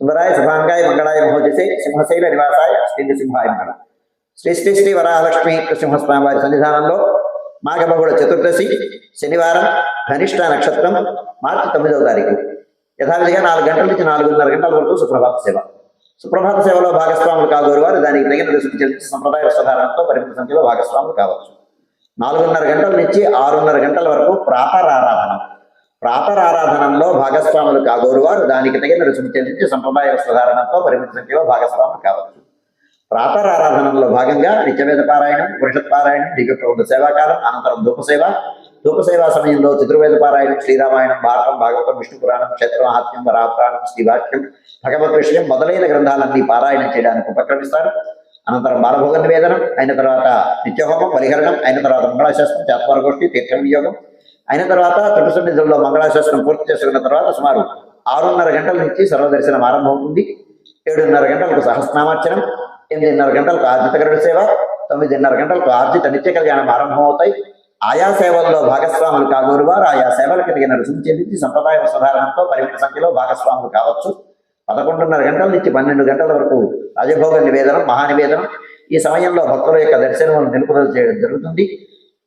సుందరాయ శుభాంగాయ మంగళాయ మహోజసే సింహశైల నివాసాయ శ్రీ సింహాయ మంగళ శ్రీ శ్రీ శ్రీ వరాహలక్ష్మి నృసింహస్వామి వారి సన్నిధానంలో మాఘబహుళ చతుర్దశి శనివారం ధనిష్ట నక్షత్రం మార్చి తొమ్మిదవ తారీఖు. యథావిధిగా నాలుగు గంటల నుంచి నాలుగున్నర గంటల వరకు సుప్రభాత సేవ. సుప్రభాత సేవలో భాగస్వాములు కాగోరు వారు దానికి తగిన రుసుకు చెల్లించి సంప్రదాయ వస్త్రధారణతో పరిమిత సంఖ్యలో భాగస్వాములు కావచ్చు. నాలుగున్నర గంటల నుంచి ఆరున్నర గంటల వరకు ప్రాతరారాధన ప్రాతరారాధనంలో భాగస్వాములు కాగోరు వారు. దానికి తగిన రుచిని చెల్లించి సంప్రదాయ వస్త్రధారణతో పరిమిత సంఖ్యలో భాగస్వాములు కావచ్చు. ప్రాతరారాధనలో భాగంగా నిత్యవేద పారాయణం పురుషత్ పారాయణం దిగప్రభుత్వ సేవాకాలం అనంతరం ధూపసేవ. ధూపసేవా సమయంలో చతుర్వేద పారాయణం శ్రీరామాయణం భారతం భాగవతం విష్ణు పురాణం క్షేత్ర మహాత్మ్యం వరాపురాణం శ్రీవాక్యం భగవత్ విషయం మొదలైన గ్రంథాలన్నీ పారాయణం చేయడానికి ఉపక్రమిస్తారు. అనంతరం బాలభోగ నివేదనం అయిన తర్వాత నిత్యహోమం పరిహరణం అయిన తర్వాత మంగళాశాస్త్రం చాత్వార తీర్థ వినియోగం అయిన తర్వాత త్రిపుసన్నిధుల్లో మంగళాశాసనం పూర్తి చేసుకున్న తర్వాత సుమారు ఆరున్నర గంటల నుంచి సర్వదర్శనం ఆరంభమవుతుంది. ఏడున్నర గంటలకు సహస్నామార్చనం ఎనిమిదిన్నర గంటలకు ఆర్జిత గరుడ సేవ తొమ్మిదిన్నర గంటలకు ఆర్జిత నిత్య కళ్యాణం ఆరంభమవుతాయి. ఆయా సేవల్లో భాగస్వాములు కాగోరు వారు ఆయా సేవలకు తగిన రుసుము చెల్లించి సంప్రదాయ సుధారణతో పరిమిత సంఖ్యలో భాగస్వాములు కావచ్చు. పదకొండున్నర గంటల నుంచి పన్నెండు గంటల వరకు రాజభోగ నివేదనం మహానివేదనం. ఈ సమయంలో భక్తుల యొక్క దర్శనం నిలుపుదల చేయడం జరుగుతుంది.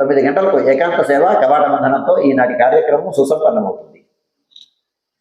తొమ్మిది గంటలకు ఏకాంత సేవ కవాట బంధనంతో ఈనాటి కార్యక్రమం సుసంపన్నమవుతుంది